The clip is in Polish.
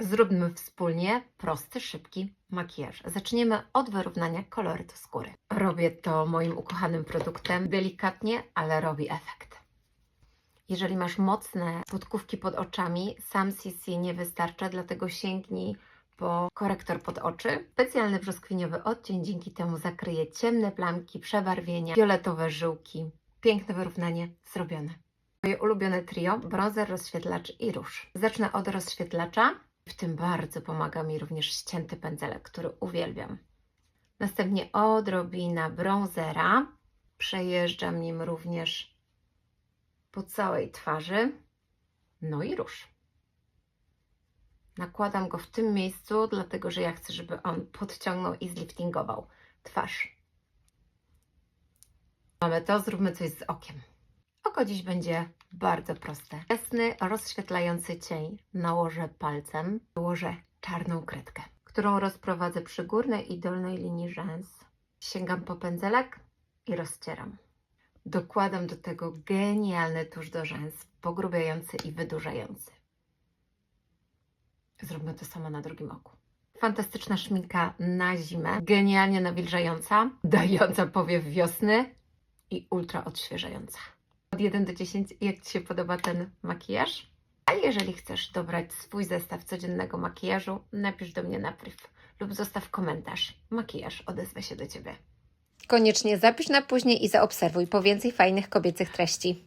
Zróbmy wspólnie prosty, szybki makijaż. Zaczniemy od wyrównania kolorytu skóry. Robię to moim ukochanym produktem delikatnie, ale robi efekt. Jeżeli masz mocne podkówki pod oczami, sam CC nie wystarcza, dlatego sięgnij po korektor pod oczy. Specjalny brzoskwiniowy odcień dzięki temu zakryje ciemne plamki, przebarwienia, fioletowe żyłki. Piękne wyrównanie zrobione. Moje ulubione trio, bronzer, rozświetlacz i róż. Zacznę od rozświetlacza. W tym bardzo pomaga mi również ścięty pędzelek, który uwielbiam. Następnie odrobina bronzera. Przejeżdżam nim również po całej twarzy. No i róż. Nakładam go w tym miejscu, dlatego że ja chcę, żeby on podciągnął i zliftingował twarz. Mamy to, zróbmy coś z okiem. Oko dziś będzie bardzo proste. Jasny, rozświetlający cień nałożę palcem, nałożę czarną kredkę, którą rozprowadzę przy górnej i dolnej linii rzęs. Sięgam po pędzelek i rozcieram. Dokładam do tego genialny tusz do rzęs, pogrubiający i wydłużający. Zróbmy to samo na drugim oku. Fantastyczna szminka na zimę, genialnie nawilżająca, dająca powiew wiosny i ultra odświeżająca. Od 1 do 10, jak Ci się podoba ten makijaż? A jeżeli chcesz dobrać swój zestaw codziennego makijażu, napisz do mnie na priv lub zostaw komentarz. Makijaż odezwę się do Ciebie. Koniecznie zapisz na później i zaobserwuj po więcej fajnych kobiecych treści.